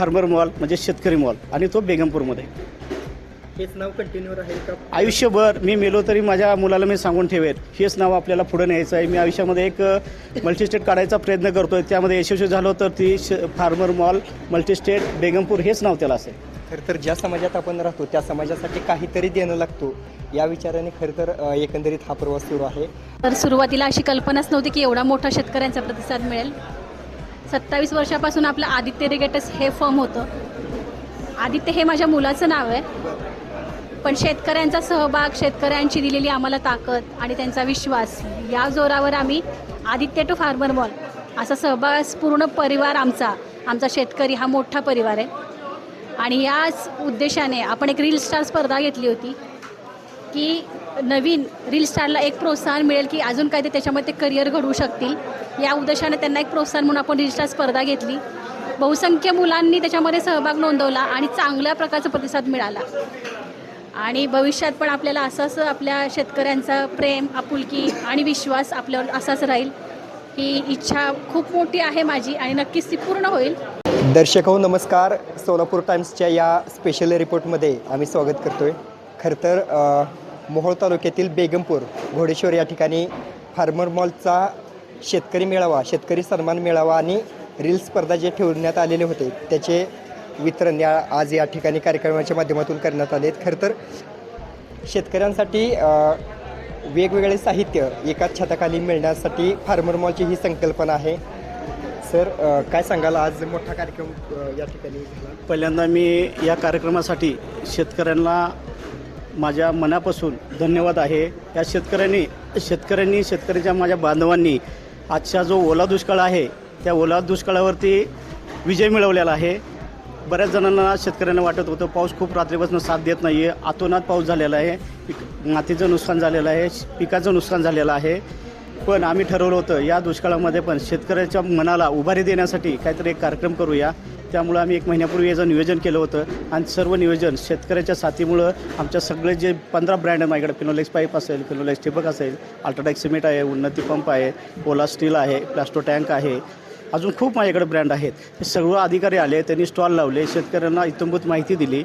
Farmer mall म्हणजे शेतकरी mall आणि तो बेगमपूरमध्ये. हेच नाव कंटिन्यू राहील का? आयुष्यभर मी मेलो तरी माझ्या मुलाला मी सांगून ठेवेन हेच नाव आपल्याला पुढे न्यायचं आहे. मी आयुष्यामध्ये एक मल्टीस्टेट काढायचा प्रयत्न करतो आहे त्यामध्ये यशस्वी झालो तर ती श फार्मर मॉल मल्टीस्टेट बेगमपूर हेच नाव त्याला असेल. खरं तर ज्या समाजात आपण राहतो त्या समाजासाठी काहीतरी देणं लागतो. या विचाराने खरं तर अ, एकंदरीत हा प्रवास सुरू आहे. तर सुरुवातीला अशी कल्पनाच नव्हती की एवढा मोठा शेतकऱ्यांचा प्रतिसाद मिळेल. सत्तावीस वर्षापासून आपलं आदित्य रिगेटस हे फर्म होतं. आदित्य हे माझ्या मुलाचं नाव आहे. पण शेतकऱ्यांचा सहभाग शेतकऱ्यांची दिलेली आम्हाला ताकद आणि त्यांचा विश्वास या जोरावर आम्ही आदित्य टू फार्मर मॉल असा सहभाग पूर्ण परिवार आमचा आमचा शेतकरी हा मोठा परिवार आहे. आणि याच उद्देशाने आपण एक रील स्टार स्पर्धा घेतली होती की नवीन रील स्टारला एक प्रोत्साहन मिळेल की अजून काय ते त्याच्यामध्ये करिअर घडवू शकतील. या उद्देशाने त्यांना एक प्रोत्साहन म्हणून आपण रील स्टार स्पर्धा घेतली. बहुसंख्य मुलांनी त्याच्यामध्ये सहभाग नोंदवला आणि चांगल्या प्रकारचा प्रतिसाद मिळाला. आणि भविष्यात पण आपल्याला असंच आपल्या शेतकऱ्यांचा प्रेम आपुलकी आणि विश्वास आपल्यावर असाच राहील. ही इच्छा खूप मोठी आहे माझी आणि नक्कीच ती पूर्ण होईल. दर्शक हो नमस्कार. सोलापूर टाइम्सच्या या स्पेशल रिपोर्टमध्ये आम्ही स्वागत करतोय. खरं तर मोहोळ तालुक्यातील बेगमपूर घोडेश्वर या ठिकाणी फार्मर मॉलचा शेतकरी मेळावा शेतकरी सन्मान मेळावा आणि रील स्पर्धा जे ठेवण्यात आलेले होते त्याचे वितरण या आज या ठिकाणी कार्यक्रमाच्या माध्यमातून करण्यात आले खरं तर शेतकऱ्यांसाठी वेगवेगळे साहित्य एकाच छताखाली मिळण्यासाठी फार्मर मॉलची ही संकल्पना आहे. सर काय सांगाल? आज मोठा कार्यक्रम या ठिकाणी पहिल्यांदा मी या कार्यक्रमासाठी शेतकऱ्यांना माझ्या मनापासून धन्यवाद आहे. या शेतकऱ्यांनी शेतकऱ्यांनी शेतकऱ्याच्या माझ्या बांधवांनी आजचा जो ओला दुष्काळ आहे त्या ओला दुष्काळावरती विजय मिळवलेला आहे. बऱ्याच जणांना शेतकऱ्यांना वाटत होतं पाऊस खूप रात्रीपासून साथ देत नाही आहे आतोनात पाऊस झालेला आहे. पिक मातीचं नुकसान झालेलं आहे. पिकाचं नुकसान झालेलं आहे. पण आम्ही ठरवलं होतं या दुष्काळामध्ये पण शेतकऱ्याच्या मनाला उभारी देण्यासाठी काहीतरी एक कार्यक्रम करूया. त्यामुळं आम्ही एक महिन्यापूर्वी याचं नियोजन केलं होतं. आणि सर्व नियोजन शेतकऱ्याच्या साथीमुळं आमच्या सगळे जे पंधरा ब्रँड आहे माझ्याकडे फिनोलेक्स पाईप असेल फिनोलेक्स ठिबक असेल अल्ट्राटेक सिमेंट आहे उन्नती पंप आहे ओला स्टील आहे प्लास्टो टँक आहे अजून खूप माझ्याकडे ब्रँड आहेत. हे सर्व अधिकारी आले त्यांनी स्टॉल लावले शेतकऱ्यांना इतंभूत माहिती दिली.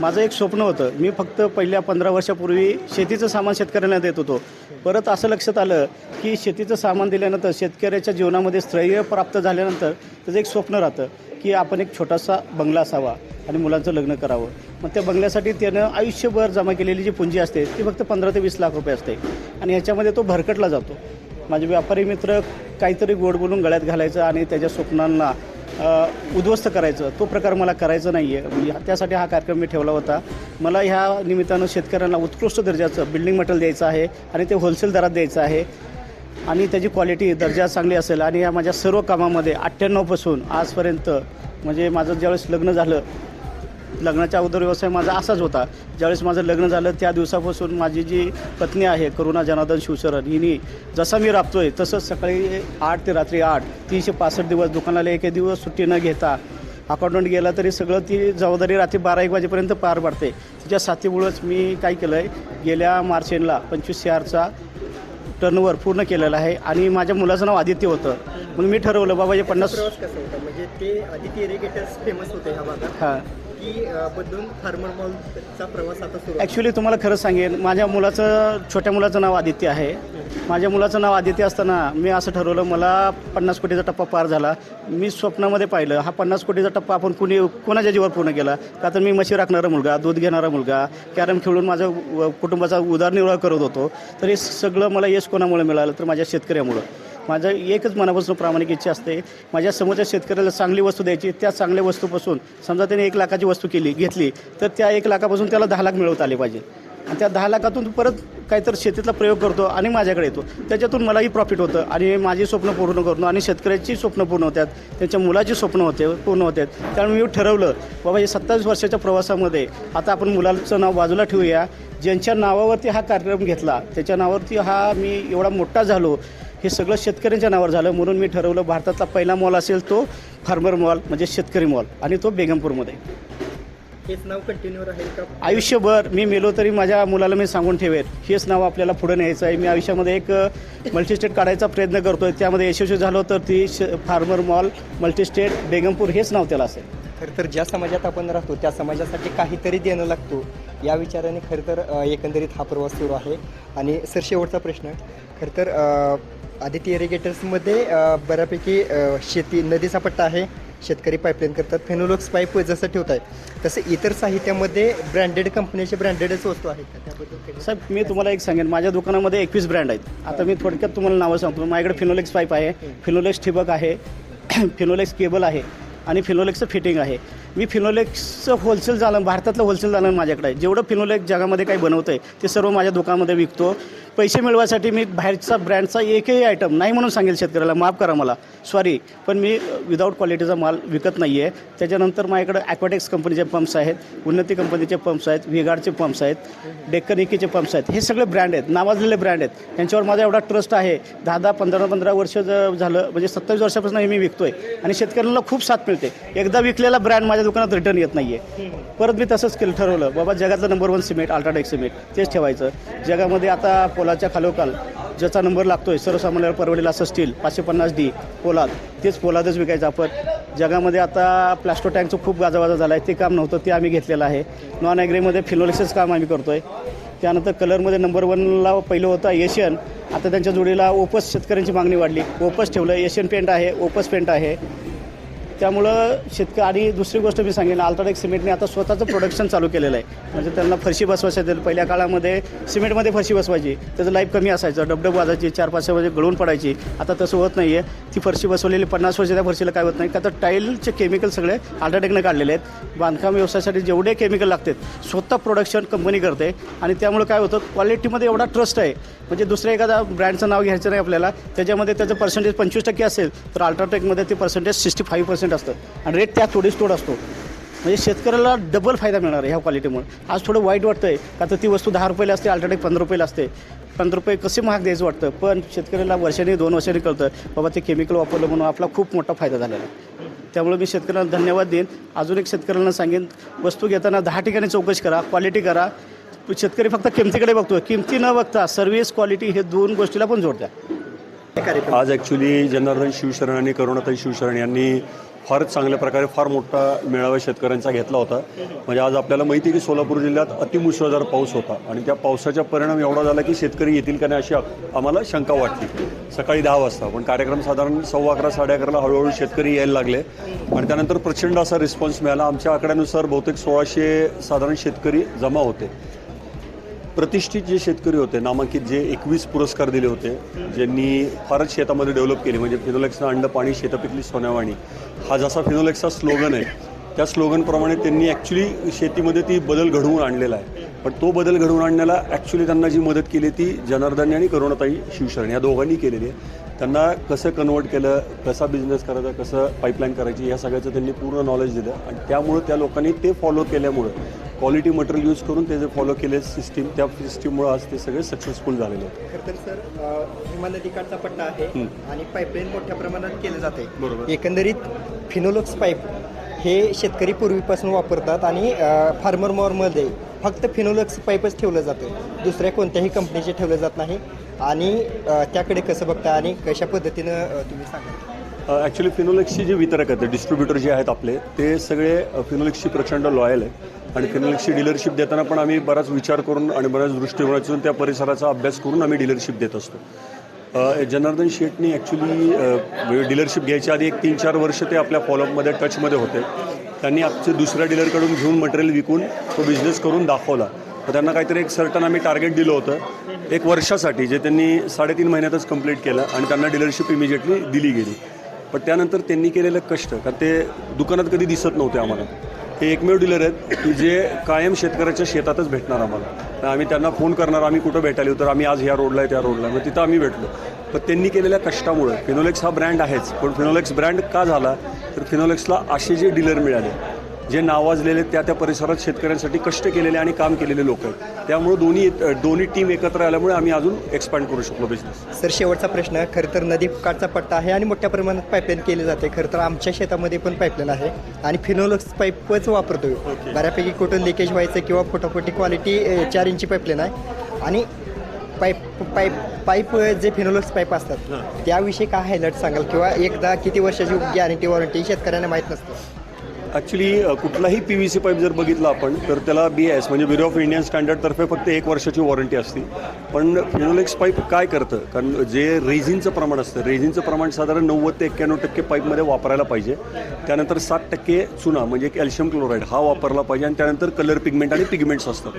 माझं एक स्वप्न होतं मी फक्त पहिल्या पंधरा वर्षापूर्वी शेतीचं सामान शेतकऱ्यांना देत होतो. परत असं लक्षात आलं की शेतीचं सामान दिल्यानंतर शेतकऱ्याच्या जीवनामध्ये स्थैर्य प्राप्त झाल्यानंतर त्याचं एक स्वप्न राहतं. की आपण एक छोटासा बंगला असावा आणि मुलांचं लग्न करावं. मग त्या बंगल्यासाठी त्यानं आयुष्यभर जमा केलेली जी पुंजी असते ती फक्त पंधरा ते वीस लाख रुपये असते. आणि ह्याच्यामध्ये तो भरकटला जातो. माझे व्यापारी मित्र काहीतरी गोड बोलून गळ्यात घालायचं आणि त्याच्या स्वप्नांना उद्ध्वस्त करायचं. तो प्रकार मला करायचा नाही आहे म्हणजे त्यासाठी हा कार्यक्रम मी ठेवला होता. मला ह्या निमित्तानं शेतकऱ्यांना उत्कृष्ट दर्जाचं बिल्डिंग मटेरियल द्यायचं आहे आणि ते होलसेल दरात द्यायचं आहे. आणि त्याची क्वालिटी दर्जा चांगली असेल आणि या माझ्या सर्व कामामध्ये अठ्ठ्याण्णवपासून आजपर्यंत म्हणजे माझं ज्यावेळेस लग्न झालं लग्नाच्या अगोदर व्यवसाय माझा असाच होता. ज्यावेळेस माझं लग्न झालं त्या दिवसापासून माझी जी पत्नी आहे करुणा जनार्दन शिवशरण हिनी जसा मी राबतोय तसंच सकाळी आठ ते रात्री आठ तीनशे पासष्ट दिवस दुकानाला एक दिवस सुट्टी न घेता अकाउंटंट गेला तरी सगळं ती जबाबदारी रात्री बारा एक वाजेपर्यंत पार पाडते. तिच्या साथीमुळंच मी काय केलं आहे गेल्या मार्च एंडला पंचवीस शेअरचा टर्नओव्हर पूर्ण केलेला आहे आणि माझ्या मुलाचं नाव आदित्य होतं. मग मी ठरवलं बाबा हे पन्नास प्रवास कसा होता? म्हणजे ते आदिती इरिगेटर्स फेमस होते ह्या भागात. हां. की बदलून फार्मर मॉलचा प्रवास आता सुरू आहे. ॲक्च्युली तुम्हाला खरं सांगेन माझ्या मुलाचं छोट्या मुलाचं नाव आदित्य आहे. माझ्या मुलाचं नाव आदित्य असताना मी असं ठरवलं मला पन्नास कोटीचा टप्पा पार झाला. मी स्वप्नामध्ये पाहिलं हा पन्नास कोटीचा टप्पा आपण कुणी कोणाच्या जीवावर पूर्ण केला? का तर मी म्हशी राखणारा मुलगा दूध घेणारा मुलगा कॅरम खेळून माझं व- कुटुंबाचा उदरनिर्वाह करत होतो. तर हे सगळं मला यश कोणामुळे मिळालं? तर माझ्या शेतकऱ्यामुळं. माझं एकच मनापासून प्रामाणिक इच्छा असते माझ्या समोरच्या शेतकऱ्याला चांगली वस्तू द्यायची त्या चांगल्या वस्तूपासून समजा त्याने एक लाखाची वस्तू केली घेतली तर त्या एक लाखापासून त्याला दहा लाख मिळवता आले पाहिजे. आणि त्या दहा लाखातून परत काहीतरी शेतीतला प्रयोग करतो आणि माझ्याकडे येतो. त्याच्यातून मलाही प्रॉफिट होतं. आणि माझी स्वप्न पूर्ण करतो आणि शेतकऱ्याची स्वप्न पूर्ण होतात. त्यांच्या मुलाची स्वप्न होते पूर्ण होतात त्यामुळे मी ठरवलं बाबा हे सत्तावीस वर्षाच्या प्रवासामध्ये आता आपण मुलाचं नाव बाजूला ठेवूया. ज्यांच्या नावावरती हा कार्यक्रम घेतला त्याच्या नावावरती हा मी एवढा मोठा झालो हे सगळं शेतकऱ्यांच्या नावावर झालं. म्हणून मी ठरवलं भारतातला पहिला मॉल असेल तो फार्मर मॉल म्हणजे शेतकरी मॉल आणि तो बेगमपूरमध्ये. हेच नाव कंटिन्यू राहील का? आयुष्यभर मी मेलो तरी माझ्या मुलाला मी सांगून ठेवेन हेच नाव आपल्याला पुढे न्यायचं आहे. मी आयुष्यामध्ये एक मल्टीस्टेट काढायचा प्रयत्न करतो आहे त्यामध्ये यशस्वी झालो तर ती श फार्मर मॉल मल्टीस्टेट बेगमपूर हेच नाव त्याला असेल. खरं तर ज्या समाजात आपण राहतो त्या समाजासाठी काहीतरी देणं लागतो. या विचाराने खरं तर एकंदरीत हा प्रवास सुरू आहे. आणि सर शेवटचा प्रश्न. खरं तर आदित्य इरिगेटर्समध्ये बऱ्यापैकी शेती नदीचा पट्टा आहे. शेतकरी पाईपलाईन करतात. फेनोलॉक्स पाईप जसं ठेवत आहे तसं इतर साहित्यामध्ये ब्रँडेड कंपनीचे ब्रँडेडच वस्तू आहेत का? त्याबद्दल साहेब मी तुम्हाला एक सांगेन. माझ्या दुकानामध्ये एकवीस ब्रँड आहेत. आता मी थोडक्यात तुम्हाला नावं सांगतो. माझ्याकडे फिनोलेक्स पाईप आहे. फिनोलेक्स ठिबक आहे. फिनोलेक्स केबल आहे. आणि फिनोलेक्सचं फिटिंग आहे. मी फिनोलेक्सचं होलसेल झालं भारतातलं होलसेल झालं माझ्याकडे. आहे जेवढं फिनोलेक्स जगामध्ये काही बनवतं आहे ते सर्व माझ्या दुकानामध्ये विकतो. पैसे मिळवायसाठी मी बाहेरचा ब्रँडचा एकही आयटम नाही म्हणून सांगेल शेतकऱ्याला माफ करा मला. सॉरी पण मी विदाऊट क्वालिटीचा माल विकत नाही आहे त्याच्यानंतर माझ्याकडे ॲक्वाटेक्स कंपनीचे पंप्स आहेत उन्नती कंपनीचे पंप्स आहेत व्हिगार्डचे पंप्स आहेत डेक्कन इकीचे पंप्स आहेत. हे सगळे ब्रँड आहेत नावाजलेले ब्रँड आहेत. त्यांच्यावर माझा एवढा ट्रस्ट आहे. दहा दहा पंधरा पंधरा वर्ष झालं म्हणजे सत्तावीस वर्षापासून हे मी विकतो आहे आणि शेतकऱ्यांना खूप साथ मिळते. एकदा विकलेला ब्रँड माझ्या दुकानात रिटर्न येत नाही आहे परत मी तसंच केलं ठरवलं. बाबा जगातलं number one cement UltraTech cement तेच ठेवायचं. जगामध्ये आता पोलाच्या खालोखाल ज्याचा नंबर लागतोय सर्वसामान्याला परवडेल असं स्टील पाचशे पन्नास डी पोलाद. तेच पोलादच विकायचं आपण. जगामध्ये आता प्लास्टो टँकचं खूप गाजावाजा झाला आहे ते काम नव्हतं ते आम्ही घेतलेलं आहे. नॉन ॲग्रीमध्ये फिनोलिक्सच काम आम्ही करतोय. त्यानंतर कलरमध्ये नंबर वनला पहिलं होतं एशियन आता त्यांच्या जोडीला ओपस शेतकऱ्यांची मागणी वाढली. ओपस ठेवलं. एशियन पेंट आहे ओपस पेंट आहे. त्यामुळं शेतकरी आणि दुसरी गोष्ट मी सांगेन अल्ट्राटेक सिमेंटने आता स्वतःचं प्रोडक्शन चालू केलेलं आहे. म्हणजे त्यांना फरशी बसवायचं पहिल्या काळामध्ये सिमेंटमध्ये फरशी बसवायची त्याचं लाईफ कमी असायचं डबडब वाजायची चार पाच वाजे गळून पडायची. आता तसं होत नाही आहे ती फरशी बसवलेली पन्नास वर्ष त्या फरशीला काय होत नाही. का तर टाईलचे केमिकल सगळे अल्ट्राटेकने काढलेले आहेत. बांधकाम व्यवसायासाठी जेवढे केमिकल लागतात स्वतः प्रोडक्शन कंपनी करते. आणि त्यामुळे काय होतं क्वालिटीमध्ये एवढा ट्रस्ट आहे. म्हणजे दुसऱ्या एखादा ब्रँडचं नाव घ्यायचं नाही आपल्याला. त्याच्यामध्ये त्याचं पर्सेंटेज पंचवीस टक्के असेल तर अल्ट्राटेकमध्ये ते पर्सेंटेज सिक्स्टी फाईव्ह पर्सेंट असतं. आणि रेट त्या थोडीच तोड असतो. म्हणजे शेतकऱ्याला डबल फायदा मिळणार आहे ह्या क्वालिटीमुळे आज थोडं वाईट वाटतं आहे का तर ती वस्तू दहा रुपयाला असते अल्ट्राटेक पंधरा रुपयाला असते. पंधरा रुपये कसे महाग द्यायचं वाटतं? पण शेतकऱ्याला वर्षाने दोन वर्षांनी कळतं बाबा ते केमिकल वापरलं म्हणून आपला खूप मोठा फायदा झालेला आहे. त्यामुळे मी शेतकऱ्यांना धन्यवाद देईन. अजून एक शेतकऱ्यांना सांगेन वस्तू घेताना दहा ठिकाणी चौकशी करा क्वालिटी करा. शेतकरी फक्त किमतीकडे बघतो किमती न बघता सर्व्हिस क्वालिटी हे दोन गोष्टीला पण जोड द्या कार्यक्रम आज ॲक्च्युली जनार्दन शिवशरण आणि करुणाताई शिवशरण यांनी फारच चांगल्या प्रकारे फार मोठा मेळावा शेतकऱ्यांचा घेतला होता. म्हणजे आज आपल्याला माहिती आहे की सोलापूर जिल्ह्यात अतिमुसळधार पाऊस होता. आणि त्या पावसाचा परिणाम एवढा झाला की शेतकरी येतील का नाही अशी आम्हाला शंका वाटली. सकाळी दहा वाजता. पण कार्यक्रम साधारण सव्वा अकरा साडे अकराला हळूहळू शेतकरी यायला लागले. आणि त्यानंतर प्रचंड असा रिस्पॉन्स मिळाला. आमच्या आकड्यानुसार बहुतेक सोळाशे साधारण शेतकरी जमा होते. प्रतिष्ठित जे शेतकरी होते नामांकित जे एकवीस पुरस्कार दिले होते ज्यांनी फारच शेतामध्ये डेव्हलप केले म्हणजे फिनोलेक्सनं अंड पाणी शेतापिकली सोन्यावाणी हा जसा फिनोलेक्सचा स्लोगन आहे त्या स्लोगनप्रमाणे त्यांनी ॲक्च्युली शेतीमध्ये ती बदल घडवून आणलेला आहे. पण तो बदल घडवून आणण्याला ॲक्च्युली त्यांना जी मदत केली ती जनार्दन आणि करुणाताई शिवशरण या दोघांनी केलेली आहे. त्यांना कसं कन्वर्ट केलं कसा बिझनेस करायचा कसं पाईपलाईन करायची या सगळ्याचं त्यांनी पूर्ण नॉलेज दिलं. आणि त्यामुळं त्या लोकांनी ते फॉलो केल्यामुळं क्वालिटी मटेरियल यूज करून ते जे फॉलो केले सिस्टीम त्या सिस्टीममुळे आज ते सगळे सक्सेसफुल झालेले आहेत. खरं तर सर अ, भीमा नदीकाठचा पट्टा आहे आणि पाईपलाईन मोठ्या प्रमाणात केलं जाते. बरोबर. एकंदरीत फिनोलॉक्स पाईप हे शेतकरी पूर्वीपासून वापरतात आणि फार्मर मॉरमध्ये फक्त फिनोलॉक्स पाईपच ठेवलं जातं. दुसऱ्या कोणत्याही कंपनीचे ठेवलं जात नाही. आणि अ, त्याकडे कसं बघता आणि कशा पद्धतीनं अ, तुम्ही सांगा ॲक्च्युली फिनोलेक्सचे जे वितरक आहेत डिस्ट्रीब्युटर जे आहेत आपले ते सगळे फिनोलेक्सची प्रचंड लॉयल आहे आणि फिनोलेक्सची डीलरशिप देताना पण आम्ही बराच विचार करून आणि बऱ्याच दृष्टिकोनातून त्या परिसराचा अभ्यास करून आम्ही डीलरशिप देत असतो. जनार्दन शेटनी ॲक्च्युली म्हणजे डीलरशिप घ्यायच्या आधी एक तीन चार वर्ष ते आपल्या फॉलोअपमध्ये टचमध्ये होते. त्यांनी आमचे दुसऱ्या डीलरकडून घेऊन मटेरियल विकून तो बिझनेस करून दाखवला. तर त्यांना काहीतरी एक सर्टन आम्ही टार्गेट दिलं होतं. एक वर्षासाठी जे त्यांनी साडेतीन महिन्यातच कंप्लीट केलं आणि त्यांना डीलरशिप इमिजिएटली दिली गेली. पण त्यानंतर त्यांनी केलेलं कष्ट का ते दुकानात कधी दिसत नव्हते आम्हाला. हे एकमेव डीलर आहेत की जे कायम शेतकऱ्याच्या शेतातच भेटणार आम्हाला. आम्ही त्यांना फोन करणार आम्ही कुठं भेटायला तर आम्ही आज ह्या रोडला आहे त्या रोडला आहे. मग तिथं आम्ही भेटलो. पण त्यांनी केलेल्या कष्टामुळे फिनोलेक्स हा ब्रँड आहेच. पण फिनोलेक्स ब्रँड का झाला? तर फिनोलेक्सला असे जे डीलर मिळाले जे नावाजलेले त्या त्या परिसरात शेतकऱ्यांसाठी कष्ट केलेले आणि काम केलेले लोक आहेत. त्यामुळे दोन्ही दोन्ही टीम एकत्र आल्यामुळे आम्ही अजून एक्सपांड करू शकलो बिझनेस सर शेवटचा प्रश्न खरं तर नदी काठचा पट्टा आहे आणि मोठ्या प्रमाणात पाईपलाईन केली जाते. खरं तर आमच्या शेतामध्ये पण पाईपलाईन आहे आणि फिनोलक्स पाईपच वापरतोय. बऱ्यापैकी कुठं लिकेज व्हायचं किंवा फोटाफोटी क्वालिटी चार इंची पाईपलाईन आहे. आणि पाईप पाईप पाईप जे फिनोलक्स पाईप असतात त्याविषयी काय हायलाईट सांगाल? किंवा एकदा किती वर्षाची गॅरंटी वॉरंटी शेतकऱ्यांना माहीत नसतं. ॲक्च्युली कुठलाही पी व्ही सी पाईप जर बघितला आपण तर त्याला बी एस म्हणजे ब्युरो ऑफ इंडियन स्टँडर्डतर्फे फक्त एक वर्षाची वॉरंटी असते. पण फिनोलेक्स पाईप काय करतं? कारण जे रेझिनचं प्रमाण असतं रेझिनचं प्रमाण साधारण नव्वद ते एक्क्याण्णव टक्के पाईपमध्ये वापरायला पाहिजे. त्यानंतर सात टक्के चुना म्हणजे कॅल्शियम क्लोराईड हा वापरला पाहिजे. आणि त्यानंतर कलर पिगमेंट आणि पिगमेंट्स असतात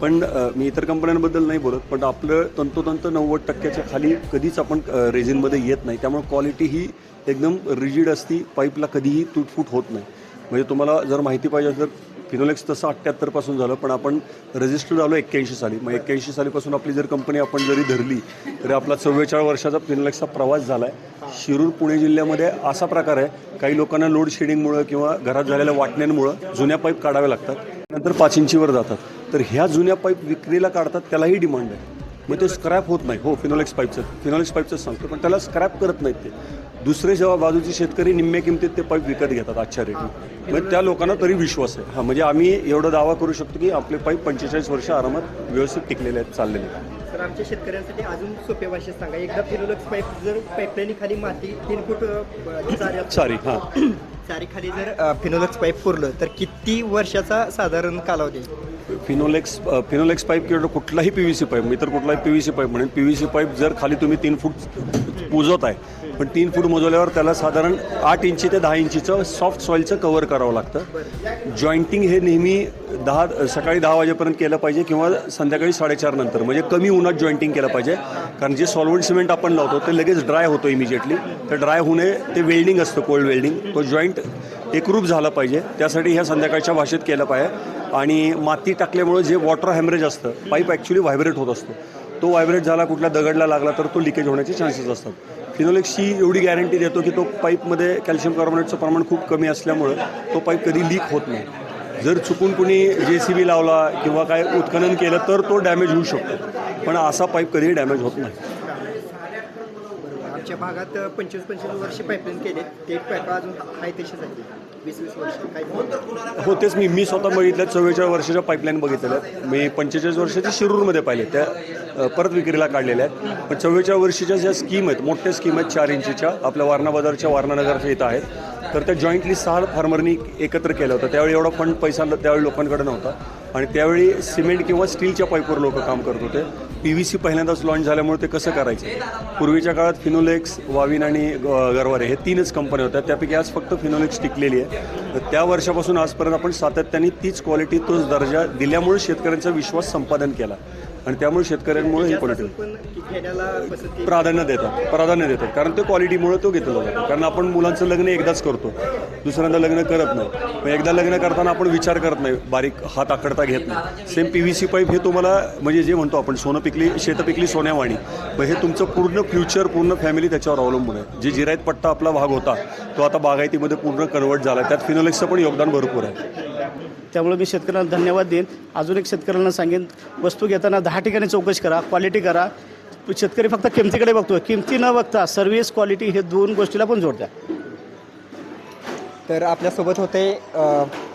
पण मी इतर कंपन्यांबद्दल नाही बोलत पण आपलं तंतोतंत नव्वद टक्क्याच्या खाली कधीच आपण रेझिनमध्ये येत नाही. त्यामुळे क्वालिटी ही एकदम रिजिड असती पाईपला कधीही तुटफूट होत नाही. म्हणजे तुम्हाला जर माहिती पाहिजे असेल तर फिनोलेक्स तसं अठ्ठ्याहत्तरपासून झालं पण आपण रजिस्टर झालो एक्क्याऐंशी साली. मग एक्क्याऐंशी सालीपासून आपली जर कंपनी आपण जरी धरली तरी आपला चव्वेचाळीस वर्षाचा फिनोलेक्सचा प्रवास झाला आहे शिरूर पुणे जिल्ह्यामध्ये असा प्रकार आहे. काही लोकांना लोड शेडिंगमुळं किंवा घरात झालेल्या वाटण्यांमुळं जुन्या पाईप काढावे लागतात नंतर पाच इंचीवर जातात. तर ह्या जुन्या पाईप विक्रीला काढतात त्यालाही डिमांड आहे. मग ते स्क्रॅप होत नाही. हो फिनोलेक्स पाईपचं फिनोलेक्स पाईपचं सांगतो पण त्याला स्क्रॅप करत नाहीत ते. दुसरे जेव्हा बाजूचे शेतकरी निम्म्या किमतीत ते पाईप विकत घेतात आजच्या रेटने मग त्या लोकांना तरी विश्वास आहे. हा म्हणजे आम्ही एवढा दावा करू शकतो की आपले पाईप पंचेचाळीस वर्ष आरामात व्यवस्थित टिकलेले आहेत चाललेले आहेत. तर आमच्या शेतकऱ्यांसाठी अजून सोपे भाषेत सांगा. एकदा फिरोलक्स पाईप जर पाईपलाईन खाली माती तीन फूट सॉरी हां. चारी खाली जर फिनोलक्स पाईप पुरलं तर किती वर्षाचा साधारण कालावधी? फिनोलेक्स फिनोलेक्स पाईप किंवा कुठलाही पी व्ही सी पाईप मी तर कुठलाही पी व्ही सी पाईप म्हणेन पी व्ही सी पाईप जर खाली तुम्ही तीन फूट पुजत आहे पण तीन फूट मोजवल्यावर त्याला साधारण आठ इंची ते दहा इंचीचं सॉफ्ट सॉईलचं कव्हर करावं लागतं. जॉईंटिंग हे नेहमी दहा सकाळी दहा वाजेपर्यंत केलं पाहिजे किंवा संध्याकाळी साडेचार नंतर. म्हणजे कमी उन्हात जॉईंटिंग केलं पाहिजे. कारण जे सॉल्वंट सिमेंट आपण लावतो ते लगेच ड्राय होतो इमिजिएटली तर ड्राय होऊ नये ते वेल्डिंग असतं कोल्ड वेल्डिंग तो जॉईंट एकरूप झाला पाहिजे. त्यासाठी ह्या संध्याकाळच्या भाषेत केलं पाहिजे. आणि माती टाकल्यामुळे जे वॉटर हॅमरेज असतं पाईप ॲक्च्युली व्हायब्रेट होत असतो. तो व्हायब्रेट झाला कुठल्या दगडला लागला तर तो लिकेज होण्याचे चान्सेस असतात. फिनोलेक्सची एवढी गॅरंटी देतो की तो पाईपमध्ये कॅल्शियम कार्बोनेटचं प्रमाण खूप कमी असल्यामुळं तो पाईप कधी लीक होत नाही. जर चुकून कुणी जे सी बी लावला किंवा काय उत्खनन केलं तर तो डॅमेज होऊ शकतो. पण असा पाईप कधीही डॅमेज होत नाही. आमच्या भागात पंचवीस पंचवीस वर्ष पाईपलाईन केले ते पाईप अजून आहे तसेच आहे. वीस वीस वर्ष काही हो तेच मी मी स्वतः बघितल्या चव्वेचाळीस वर्षाच्या पाईपलाईन बघितलेल्या आहेत मी पंचेचाळीस वर्षाची शिरूरमध्ये पाहिले त्या परत विक्रीला काढलेल्या आहेत. पण चव्वेचाळीस वर्षीच्या ज्या स्कीम आहेत मोठ्या स्कीम आहेत चार इंचीच्या आपल्या वारणा बाजारच्या वारणानगरच्या इथं आहेत. तर त्या जॉईंटली सहा फार्मरनी एकत्र केलं होतं. त्यावेळी एवढा फंड पैसा त्यावेळी लोकांकडे नव्हता. आणि त्यावेळी सिमेंट किंवा स्टीलच्या पाईपवर लोक काम करत होते. पी व्ही सी पहिल्यांदाच लॉन्च झाल्यामुळे ते कसं करायचं? पूर्वीच्या काळात फिनोलेक्स वाविन आणि ग- गरवारे हे तीनच कंपन्या होत्या. त्यापैकी आज फक्त फिनोलेक्स टिकलेली आहे. तर त्या वर्षापासून आजपर्यंत आपण सातत्याने तीच क्वालिटी तोच दर्जा दिल्यामुळे शेतकऱ्यांचा विश्वास संपादन केला. आणि त्यामुळे शेतकऱ्यांमुळे ही क्वालिटी पण प्राधान्य देतात प्राधान्य देतात. कारण ते क्वालिटीमुळे तो घेतला जातो कारण आपण मुलांचं लग्न एकदाच करतो. दुसऱ्यांदा लग्न करत नाही. मग एकदा लग्न करताना आपण विचार करत नाही. बारीक हात आकडता घेत नाही. Same P V C pipe हे तुम्हाला म्हणजे जे म्हणतो आपण सोनं पिकली शेतं पिकली सोन्यावाणी. मग हे तुमचं पूर्ण फ्युचर पूर्ण फॅमिली त्याच्यावर अवलंबून आहे. जे जिरायत पट्टा आपला भाग होता तो आता बागायतीमध्ये पूर्ण कन्वर्ट झाला. त्यात फिनोलेक्सचं पण योगदान भरपूर आहे. त्यामुळे मी शेतकऱ्यांना धन्यवाद देईन. अजून एक शेतकऱ्यांना सांगेन वस्तू घेताना दहा ठिकाणी चौकशी करा क्वालिटी करा. शेतकरी फक्त किमतीकडे बघतो किमती न बघता सर्व्हिस क्वालिटी हे दोन गोष्टीला पण जोड द्या तर आपल्यासोबत होते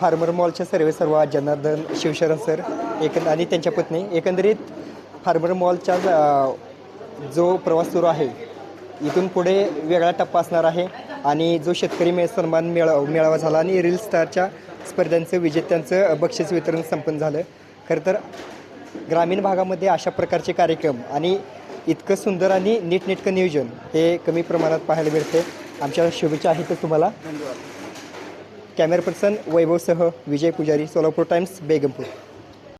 फार्मर मॉलचे सर्वे सर्व जनार्दन शिवशरण सर एक आणि त्यांच्या पत्नी. एकंदरीत फार्मर मॉलचा जो प्रवास सुरू आहे इथून पुढे वेगळा टप्पा असणार आहे. आणि जो शेतकरी मे सन्मान मेळा मेळावा झाला आणि रील स्टारच्या स्पर्धांचं विजेत्यांचं बक्षीस वितरण संपन्न झालं. खरं तर ग्रामीण भागामध्ये अशा प्रकारचे कार्यक्रम आणि इतकं सुंदर आणि नीटनेटकं नियोजन हे कमी प्रमाणात पाहायला मिळते. आमच्या शुभेच्छा आहेत तुम्हाला. कॅमेरा पर्सन वैभवसह विजय पुजारी सोलापूर टाइम्स बेगमपूर.